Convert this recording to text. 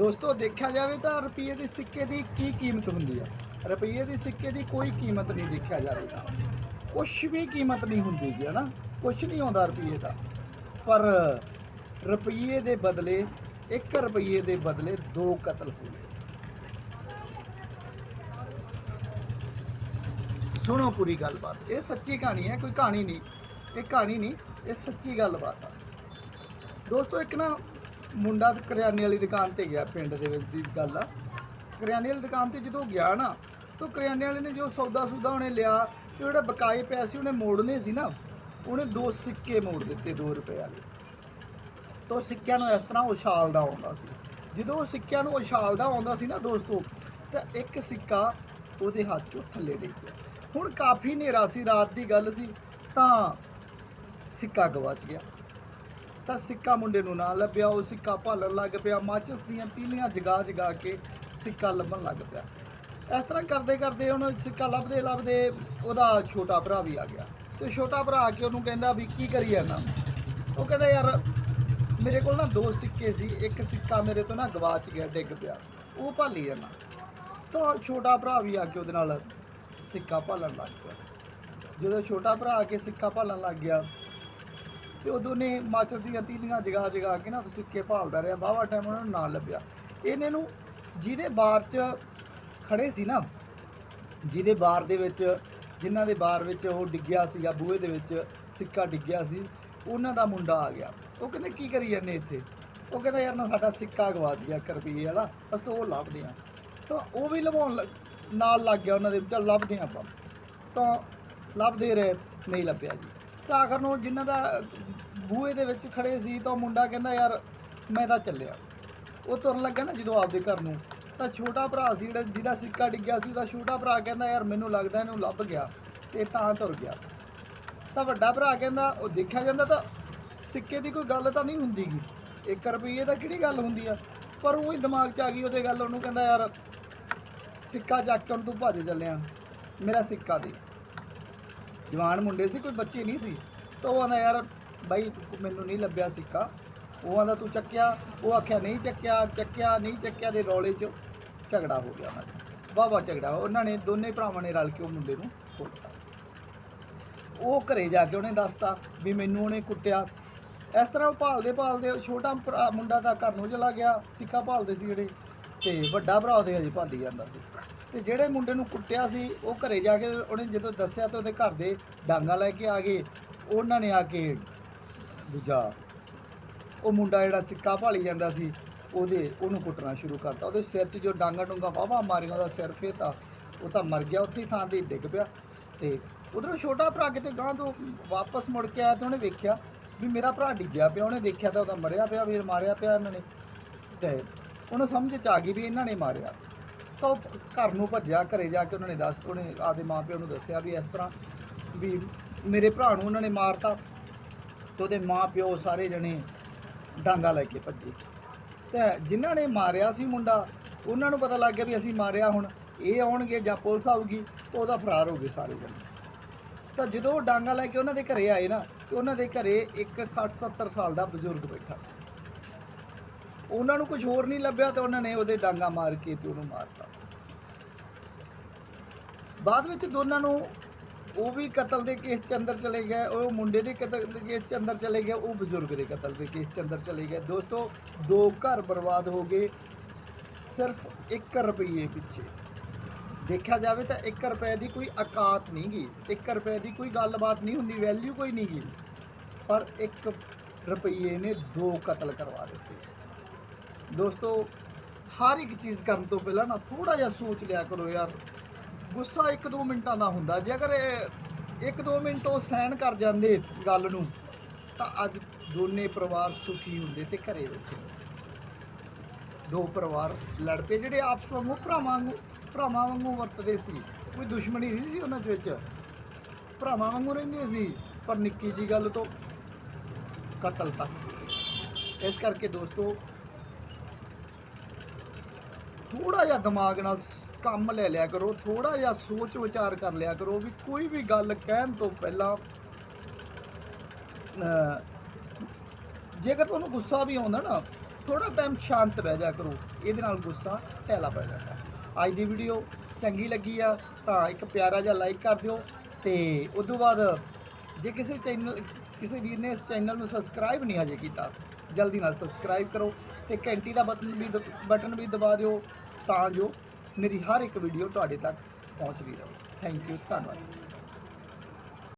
ਦੋਸਤੋ, ਦੇਖਿਆ ਜਾਵੇ ਤਾਂ ਰੁਪਈਏ ਦੇ ਸਿੱਕੇ ਦੀ ਕੀ ਕੀਮਤ ਹੁੰਦੀ ਆ? ਰੁਪਈਏ ਦੇ ਸਿੱਕੇ ਦੀ ਕੋਈ ਕੀਮਤ ਨਹੀਂ ਦੇਖਿਆ ਜਾਵੇ ਤਾਂ। ਕੁਛ ਵੀ ਕੀਮਤ ਨਹੀਂ ਹੁੰਦੀ ਗੀ ਹਨਾ? ਕੁਛ ਨਹੀਂ ਆਉਂਦਾ ਰੁਪਈਏ ਦਾ। ਪਰ ਰੁਪਈਏ ਦੇ ਬਦਲੇ 1 ਰੁਪਈਏ ਦੇ ਬਦਲੇ ਦੋ ਕਤਲ ਹੋ ਗਏ। ਸੁਣੋ ਪੂਰੀ ਗੱਲਬਾਤ। ਇਹ ਸੱਚੀ ਕਹਾਣੀ ਹੈ, ਕੋਈ ਕਹਾਣੀ ਨਹੀਂ। ਇਹ ਕਹਾਣੀ ਨਹੀਂ, ਇਹ ਸੱਚੀ ਗੱਲਬਾਤ ਆ। ਦੋਸਤੋ, ਇੱਕ ਨਾ ਮੁੰਡਾ ਕਰਿਆਨੇ ਵਾਲੀ ਦੁਕਾਨ ਤੇ ਗਿਆ ਪਿੰਡ ਦੇ ਵਿੱਚ ਦੀ ਗੱਲ ਆ। ਕਰਿਆਨੇ ਵਾਲੀ ਦੁਕਾਨ ਤੇ ਜਦੋਂ ਗਿਆ ਨਾ, ਤਾਂ ਕਰਿਆਨੇ ਵਾਲੇ ਨੇ ਜੋ ਸੌਦਾ ਸੂਦਾ ਉਹਨੇ ਲਿਆ, ਤੇ ਜਿਹੜਾ ਬਕਾਏ ਪਿਆ ਸੀ ਉਹਨੇ ਮੋੜਨੇ ਸੀ ਨਾ, ਉਹਨੇ ਦੋ ਸਿੱਕੇ ਮੋੜ ਦਿੱਤੇ 2 ਰੁਪਏ ਵਾਲੇ। ਤਾਂ ਸਿੱਕਿਆਂ ਨੂੰ ਇਸ ਤਰ੍ਹਾਂ ਉਛਾਲਦਾ ਆਉਂਦਾ ਸੀ। ਜਦੋਂ ਉਹ ਸਿੱਕਿਆਂ ਨੂੰ ਉਛਾਲਦਾ ਆਉਂਦਾ ਸੀ ਨਾ ਦੋਸਤੋ, ਤਾਂ ਇੱਕ ਸਿੱਕਾ ਉਹਦੇ ਹੱਥ ਚੋਂ ਥੱਲੇ ਡਿੱਗ ਗਿਆ। ਹੁਣ ਕਾਫੀ ਹਨੇਰਾ ਸੀ, ਰਾਤ ਦੀ ਗੱਲ ਸੀ, ਤਾਂ ਸਿੱਕਾ ਗਵਾਚ ਗਿਆ। ਤਾਂ ਸਿੱਕਾ ਮੁੰਡੇ ਨੂੰ ਨਾ ਲੱਭਿਆ। ਉਹ ਸਿੱਕਾ ਭਾਲਣ ਲੱਗ ਪਿਆ। ਮਾਚਸ ਦੀਆਂ ਤੀਲੀਆਂ ਜਗਾ ਜਗਾ ਕੇ ਸਿੱਕਾ ਲੱਭਣ ਲੱਗ ਪਿਆ। ਇਸ ਤਰ੍ਹਾਂ ਕਰਦੇ ਕਰਦੇ ਉਹਨੂੰ ਸਿੱਕਾ ਲੱਭਦੇ ਲੱਭਦੇ ਉਹਦਾ ਛੋਟਾ ਭਰਾ ਵੀ ਆ ਗਿਆ। ਤੇ ਛੋਟਾ ਭਰਾ ਆ ਕੇ ਉਹਨੂੰ ਕਹਿੰਦਾ ਵੀ ਕੀ ਕਰੀ ਜਾਂਦਾ ਉਹ ਕਹਿੰਦਾ, ਯਾਰ, ਮੇਰੇ ਕੋਲ ਨਾ ਦੋ ਸਿੱਕੇ ਸੀ। ਇੱਕ ਸਿੱਕਾ ਮੇਰੇ ਤੋਂ ਨਾ ਗਵਾਚ ਗਿਆ, ਡਿੱਗ ਪਿਆ। ਉਹ ਭਾਲੀ ਜਾਂਦਾ ਤਾਂ ਛੋਟਾ ਭਰਾ ਵੀ ਆ ਕੇ ਉਹਦੇ ਨਾਲ ਸਿੱਕਾ ਭਾਲਣ ਲੱਗ ਪਿਆ। ਜਦੋਂ ਛੋਟਾ ਭਰਾ ਆ ਕੇ ਸਿੱਕਾ ਭਾਲਣ ਲੱਗ ਗਿਆ ਤੇ ਉਦੋਂ ਨੇ ਮਾਚਸ ਦੀਆਂ ਤੀਲੀਆਂ ਜਗਾ ਜਗਾ ਕੇ ਨਾ ਸਿੱਕੇ ਭਾਲਦਾ ਰਿਹਾ ਬਾਵਾ ਟਾਈਮ ਉਹਨਾਂ ਨੂੰ ਨਾ ਲੱਭਿਆ। ਇਹਨੇ ਨੂੰ ਜਿਹਦੇ ਬਾਰ 'ਚ ਖੜੇ ਸੀ ਨਾ, ਜਿਹਦੇ ਬਾਰ ਦੇ ਵਿੱਚ, ਜਿਨ੍ਹਾਂ ਦੇ ਬਾਰ ਵਿੱਚ ਉਹ ਡਿੱਗਿਆ ਸੀਗਾ ਬੂਹੇ ਦੇ ਵਿੱਚ ਸਿੱਕਾ ਡਿੱਗਿਆ ਸੀ, ਉਹਨਾਂ ਦਾ ਮੁੰਡਾ ਆ ਗਿਆ। ਉਹ ਕਹਿੰਦੇ, ਕੀ ਕਰੀ ਜਾਂਦੇ ਇੱਥੇ? ਉਹ ਕਹਿੰਦਾ, ਯਾਰ ਨਾ ਸਾਡਾ ਸਿੱਕਾ ਗਵਾਚ ਗਿਆ 1 ਰੁਪਏ ਵਾਲਾ, ਅਸੀਂ ਤਾਂ ਉਹ ਲੱਭਦੇ ਆ ਤਾਂ ਉਹ ਵੀ ਲਵਾਉਣ ਲੱਗ- ਨਾਲ ਲੱਗ ਗਿਆ ਉਹਨਾਂ ਦੇ ਚੱਲ ਲੱਭਦੇ ਹਾਂ ਆਪਾਂ। ਤਾਂ ਲੱਭਦੇ ਰਹੇ, ਨਹੀਂ ਲੱਭਿਆ ਜੀ। ਤਾਂ ਆਖਰ ਨੂੰ ਜਿਨ੍ਹਾਂ ਦਾ ਬੂਹੇ ਦੇ ਵਿੱਚ ਖੜੇ ਸੀ ਤਾਂ ਉਹ ਮੁੰਡਾ ਕਹਿੰਦਾ, ਯਾਰ, ਮੈਂ ਤਾਂ ਚੱਲਿਆ। ਉਹ ਤੁਰਨ ਲੱਗਾ ਨਾ ਜਦੋਂ ਆਪਦੇ ਘਰ ਨੂੰ। ਤਾਂ ਛੋਟਾ ਭਰਾ ਸੀ ਜਿਹੜਾ, ਜਿਹਦਾ ਸਿੱਕਾ ਡਿੱਗਿਆ ਸੀ, ਉਹਦਾ ਛੋਟਾ ਭਰਾ ਕਹਿੰਦਾ, ਯਾਰ, ਮੈਨੂੰ ਲੱਗਦਾ ਇਹਨੂੰ ਲੱਭ ਗਿਆ ਤੇ ਤਾਂ ਤੁਰ ਗਿਆ। ਤਾਂ ਵੱਡਾ ਭਰਾ ਕਹਿੰਦਾ, ਉਹ ਦੇਖਿਆ ਜਾਂਦਾ ਤਾਂ ਸਿੱਕੇ ਦੀ ਕੋਈ ਗੱਲ ਤਾਂ ਨਹੀਂ ਹੁੰਦੀ ਗੀ 1 ਰੁਪਏ ਤਾਂ ਕਿਹੜੀ ਗੱਲ ਹੁੰਦੀ ਆ? ਪਰ ਉਹ ਹੀ ਦਿਮਾਗ 'ਚ ਆ ਗਈ ਉਹਦੇ ਗੱਲ, ਉਹਨੂੰ ਕਹਿੰਦਾ, ਯਾਰ, ਸਿੱਕਾ ਚੱਕ ਕੇ ਉਹਨੂੰ ਤੂੰ ਭੱਜ ਚੱਲਿਆ। ਮੇਰਾ ਸਿੱਕਾ ਦੇ। ਜਵਾਨ ਮੁੰਡੇ ਸੀ, ਕੋਈ ਬੱਚੇ ਨਹੀਂ ਸੀ। ਤਾਂ ਉਹ ਆਂਦਾ, ਯਾਰ ਬਾਈ, ਮੈਨੂੰ ਨਹੀਂ ਲੱਭਿਆ ਸਿੱਕਾ। ਉਹ ਆਂਦਾ, ਤੂੰ ਚੱਕਿਆ? ਉਹ ਆਖਿਆ, ਨਹੀਂ ਚੱਕਿਆ ਚੱਕਿਆ, ਨਹੀਂ ਚੱਕਿਆ। ਦੇ ਰੌਲੇ 'ਚ ਝਗੜਾ ਹੋ ਗਿਆ ਉਹਨਾਂ ਦਾ। ਵਾਵਾ ਝਗੜਾ ਉਹਨਾਂ ਨੇ ਦੋਨੇ ਭਰਾਵਾਂ ਨੇ ਰਲ ਕੇ ਉਹ ਮੁੰਡੇ ਨੂੰ ਕੁੱਟਤਾ। ਉਹ ਘਰੇ ਜਾ ਕੇ ਉਹਨੇ ਦੱਸਤਾ ਵੀ ਮੈਨੂੰ ਉਹਨੇ ਕੁੱਟਿਆ। ਇਸ ਤਰ੍ਹਾਂ ਉਹ ਭਾਲਦੇ ਭਾਲਦੇ ਛੋਟਾ ਭਰਾ ਮੁੰਡਾ ਤਾਂ ਘਰ ਨੂੰ ਚਲਾ ਗਿਆ। ਸਿੱਕਾ ਭਾਲਦੇ ਸੀ ਜਿਹੜੇ ਤੇ ਵੱਡਾ ਭਰਾ ਉਹਦੇ ਹਜੇ ਭਾਲੀ ਜਾਂਦਾ ਸੀ। ਤੇ ਜਿਹੜੇ ਮੁੰਡੇ ਨੂੰ ਕੁੱਟਿਆ ਸੀ, ਉਹ ਘਰੇ ਜਾ ਕੇ ਉਹਨੇ ਜਦੋਂ ਦੱਸਿਆ ਤਾਂ ਉਹਦੇ ਘਰ ਦੇ ਡਾਂਗਾ ਲੈ ਕੇ ਆ ਗਏ। ਉਹਨਾਂ ਨੇ ਆ ਕੇ ਦੂਜਾ ਉਹ ਮੁੰਡਾ ਜਿਹੜਾ ਸਿੱਕਾ ਭਾਲੀ ਜਾਂਦਾ ਸੀ, ਉਹਦੇ ਉਹਨੂੰ ਕੁੱਟਣਾ ਸ਼ੁਰੂ ਕਰਤਾ। ਉਹਦੇ ਸਿਰ 'ਚ ਜੋ ਡਾਂਗਾ ਡੂੰਗਾ ਵਾਵਾ ਮਾਰਿਆ, ਉਹਦਾ ਸਿਰ ਫੇਤਾ ਉਹ ਤਾਂ ਮਰ ਗਿਆ, ਉੱਥੇ ਹੀ ਥਾਂ ਤੇ ਡਿੱਗ ਪਿਆ। ਤੇ ਉਧਰੋਂ ਛੋਟਾ ਭਰਾ ਕਿਤੇ ਗਾਂ ਤੋਂ ਵਾਪਸ ਮੁੜ ਕੇ ਆਇਆ ਤੇ ਉਹਨੇ ਵੇਖਿਆ ਵੀ ਮੇਰਾ ਭਰਾ ਡਿੱਗਿਆ ਪਿਆ। ਉਹਨੇ ਦੇਖਿਆ ਤਾਂ ਉਹਦਾ ਮਰਿਆ ਪਿਆ ਵੀਰ ਮਾਰਿਆ ਪਿਆ ਇਹਨਾਂ ਨੇ। ਤੇ ਉਹਨੂੰ ਸਮਝ ਚ ਆ ਗਈ ਵੀ ਇਹਨਾਂ ਨੇ ਮਾਰਿਆ। ਤਾਂ ਉਹ ਘਰ ਨੂੰ ਭੱਜਿਆ, ਘਰੇ ਜਾ ਕੇ ਉਹਨਾਂ ਨੇ ਦੱਸ, ਉਹਨੇ ਆਪਦੇ ਮਾਪਿਆਂ ਨੂੰ ਦੱਸਿਆ ਵੀ ਇਸ ਤਰ੍ਹਾਂ ਵੀ ਮੇਰੇ ਭਰਾ ਨੂੰ ਉਹਨਾਂ ਨੇ ਮਾਰਤਾ ਤੇ ਉਹਦੇ ਮਾਪਿਓ ਸਾਰੇ ਜਣੇ ਡਾਂਗਾ ਲੈ ਕੇ ਭੱਜੇ। ਤੇ ਜਿਨ੍ਹਾਂ ਨੇ ਮਾਰਿਆ ਸੀ ਮੁੰਡਾ, ਉਹਨਾਂ ਨੂੰ ਪਤਾ ਲੱਗ ਗਿਆ ਵੀ ਅਸੀਂ ਮਾਰਿਆ ਹੁਣ, ਇਹ ਆਉਣਗੇ ਜਾਂ ਪੁਲਿਸ ਆਊਗੀ ਤਾਂ ਉਹਦਾ ਫਰਾਰ ਹੋ ਗਏ ਸਾਰੇ ਜਣੇ। ਤਾਂ ਜਦੋਂ ਉਹ ਡਾਂਗਾ ਲੈ ਕੇ ਉਹਨਾਂ ਦੇ ਘਰੇ ਆਏ ਨਾ, ਤੇ ਉਹਨਾਂ ਦੇ ਘਰੇ ਇੱਕ 60 70 ਸਾਲ ਦਾ ਬਜ਼ੁਰਗ ਬੈਠਾ ਸੀ। ਉਹਨਾਂ ਨੂੰ ਕੁਝ ਹੋਰ ਨਹੀਂ ਲੱਭਿਆ ਤਾਂ ਉਹਨਾਂ ਨੇ ਉਹਦੇ ਡਾਂਗਾ ਮਾਰ ਕੇ ਤੇ ਉਹਨੂੰ ਮਾਰਤਾ। ਬਾਅਦ ਵਿੱਚ ਦੋਨਾਂ ਨੂੰ ਉਹ ਵੀ ਕਤਲ ਦੇ ਕੇਸ ਚ ਅੰਦਰ ਚਲੇ ਗਏ, ਉਹ ਮੁੰਡੇ ਦੇ ਕਤਲ ਦੇ ਕੇਸ ਚ ਅੰਦਰ ਚਲੇ ਗਏ, ਉਹ ਬਜ਼ੁਰਗ ਦੇ ਕਤਲ ਦੇ ਕੇਸ ਚ ਅੰਦਰ ਚਲੇ ਗਏ। ਦੋਸਤੋ, ਦੋ ਘਰ ਬਰਬਾਦ ਹੋ ਗਏ, ਸਿਰਫ 1 ਰੁਪਏ ਪਿੱਛੇ। ਦੇਖਿਆ ਜਾਵੇ ਤਾਂ 1 ਰੁਪਏ ਦੀ ਕੋਈ ਔਕਾਤ ਨਹੀਂ ਗੀ 1 ਰੁਪਏ ਦੀ ਕੋਈ ਗੱਲਬਾਤ ਨਹੀਂ ਹੁੰਦੀ ਵੈਲਿਊ ਕੋਈ ਨਹੀਂ ਗੀ। ਪਰ 1 ਰੁਪਏ ਨੇ ਦੋ ਕਤਲ ਕਰਵਾ ਦਿੱਤੇ। ਦੋਸਤੋ, ਹਰ ਇੱਕ ਚੀਜ਼ ਕਰਨ ਤੋਂ ਪਹਿਲਾਂ ਨਾ ਥੋੜਾ ਜਿਹਾ ਸੋਚ ਲਿਆ ਕਰੋ ਯਾਰ। ਗੁੱਸਾ 1-2 ਮਿੰਟਾਂ ਦਾ ਹੁੰਦਾ। ਜੇ ਅਗਰ 1-2 ਮਿੰਟ ਉਹ ਸਹਿਣ ਕਰ ਜਾਂਦੇ ਗੱਲ ਨੂੰ, ਤਾਂ ਅੱਜ ਦੋਨੇ ਪਰਿਵਾਰ ਸੁਖੀ ਹੁੰਦੇ ਤੇ ਘਰੇ ਬੈਠੇ। ਦੋ ਪਰਿਵਾਰ ਲੜ ਪਏ। ਜਿਹੜੇ ਆਪਸ ਵਾਂਗੂ, ਭਰਾਵਾਂ ਵਾਂਗੂ ਭਰਾਵਾਂ ਵਾਂਗੂ ਵਰਤਦੇ ਸੀ, ਕੋਈ ਦੁਸ਼ਮਣੀ ਨਹੀਂ ਸੀ ਉਹਨਾਂ ਦੇ ਵਿੱਚ। ਭਰਾਵਾਂ ਵਾਂਗੂ ਰਹਿੰਦੇ ਸੀ, ਪਰ ਨਿੱਕੀ ਜੀ ਗੱਲ ਤੋਂ ਕਤਲ ਤੱਕ। ਇਸ ਕਰਕੇ ਦੋਸਤੋ ਥੋੜਾ ਜਿਹਾ ਦਿਮਾਗ ਨਾਲ ਕੰਮ ਲੈ ਲਿਆ ਕਰੋ ਥੋੜਾ ਜਿਹਾ ਸੋਚ ਵਿਚਾਰ ਕਰ ਲਿਆ ਕਰੋ ਵੀ ਕੋਈ ਵੀ ਗੱਲ ਕਹਿਣ ਤੋਂ ਪਹਿਲਾਂ ਜੇਕਰ ਤੁਹਾਨੂੰ ਗੁੱਸਾ ਵੀ ਆਉਂਦਾ ਨਾ ਥੋੜਾ ਟਾਈਮ ਸ਼ਾਂਤ ਬਹਿ ਜਾ ਕਰੋ, ਇਹਦੇ ਨਾਲ ਗੁੱਸਾ ਟੈਲਾ ਪੈ ਜਾਂਦਾ। ਅੱਜ ਦੀ ਵੀਡੀਓ ਚੰਗੀ ਲੱਗੀ ਆ, ਤਾਂ ਇੱਕ ਪਿਆਰਾ ਜਿਹਾ ਲਾਈਕ ਕਰ ਦਿਓ, ਤੇ ਉਸ ਤੋਂ ਬਾਅਦ ਜੇ ਕਿਸੇ ਚੈਨਲ ਕਿਸੇ ਵੀਰ ਨੇ ਇਸ ਚੈਨਲ ਨੂੰ ਸਬਸਕ੍ਰਾਈਬ ਨਹੀਂ ਹਜੇ ਕੀਤਾ ਜਲਦੀ ਨਾਲ ਸਬਸਕ੍ਰਾਈਬ ਕਰੋ ਤੇ ਘੰਟੀ ਦਾ ਬਟਨ ਵੀ ਦਬ- ਬਟਨ ਵੀ ਦਬਾ ਦਿਓ ਤਾਂ ਜੋ ਮੇਰੀ ਹਰ ਇੱਕ ਵੀਡੀਓ ਤੁਹਾਡੇ ਤੱਕ ਪਹੁੰਚਦੀ ਰਹੇ। ਥੈਂਕ ਯੂ ਧੰਨਵਾਦ।